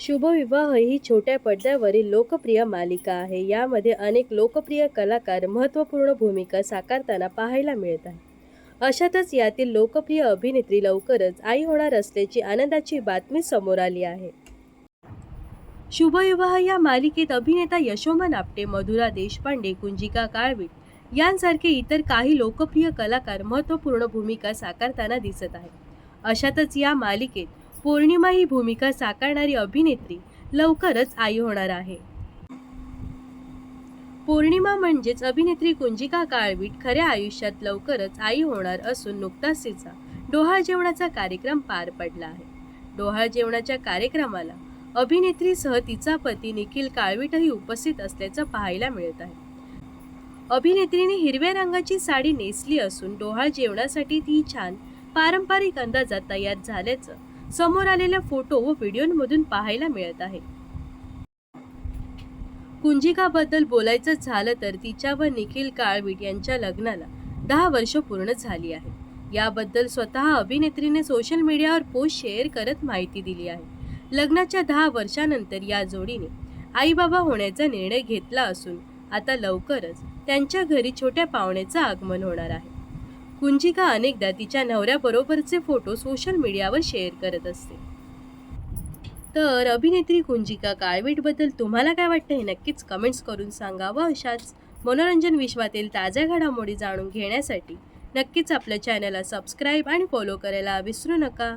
शुभविवाह ही छोट्या पडद्यावरील लोकप्रिय मालिका आहे. यामध्ये अनेक लोकप्रिय कलाकार महत्त्वपूर्ण भूमिका साकारताना पाहायला मिळत आहे अशातच यातील लोकप्रिय अभिनेत्री लवकरच आई होणार असल्याची आनंदाची बातमी समोर आली आहे. शुभविवाह या मालिकेत अभिनेता यशोमन आपटे मधुरा देशपांडे कुंजिका काळवीट यांसारखे इतर काही लोकप्रिय कलाकार महत्त्वपूर्ण भूमिका साकारताना दिसत आहेत. अशातच या मालिकेत पौर्णिमा ही भूमिका साकारणारी अभिनेत्री लवकरच आई होणार आहे. पौर्णिमा म्हणजेच अभिनेत्री कुंजिका काळवीट खऱ्या आयुष्यात लवकरच आई होणार असून नुकताच तिचा डोहाळ जेवणाचा कार्यक्रम पार पडला आहे. डोहाळ जेवणाच्या कार्यक्रमाला अभिनेत्रीसह तिचा पती निखिल काळवीटही उपस्थित असल्याचं पाहायला मिळत आहे. अभिनेत्रीने हिरव्या रंगाची साडी नेसली असून डोहाळ जेवणासाठी ती छान पारंपरिक अंदाजात तयार झाल्याचं समोर आलेल्या फोटो व व्हिडिओमधून पाहायला मिळत आहे. कुंजिकाबद्दल बोलायचं झालं तर तिच्या व निखिल काळवीट यांच्या लग्नाला दहा वर्ष पूर्ण झाली आहे याबद्दल स्वतः अभिनेत्रीने सोशल मीडियावर पोस्ट शेअर करत माहिती दिली आहे. लग्नाच्या दहा वर्षानंतर या जोडीने आईबाबा होण्याचा निर्णय घेतला असून आता लवकरच त्यांच्या घरी छोट्या पाहुण्याचं आगमन होणार आहे. कुंजिका अनेकदा तिच्या नवऱ्याबरोबरचे फोटो सोशल मीडियावर शेअर करत असते. तर अभिनेत्री कुंजिका काळवीटबद्दल तुम्हाला काय वाटतं हे नक्कीच कमेंट्स करून सांगा व अशाच मनोरंजन विश्वातील ताज्या घडामोडी जाणून घेण्यासाठी नक्कीच आपल्या चॅनलला सबस्क्राईब आणि फॉलो करायला विसरू नका.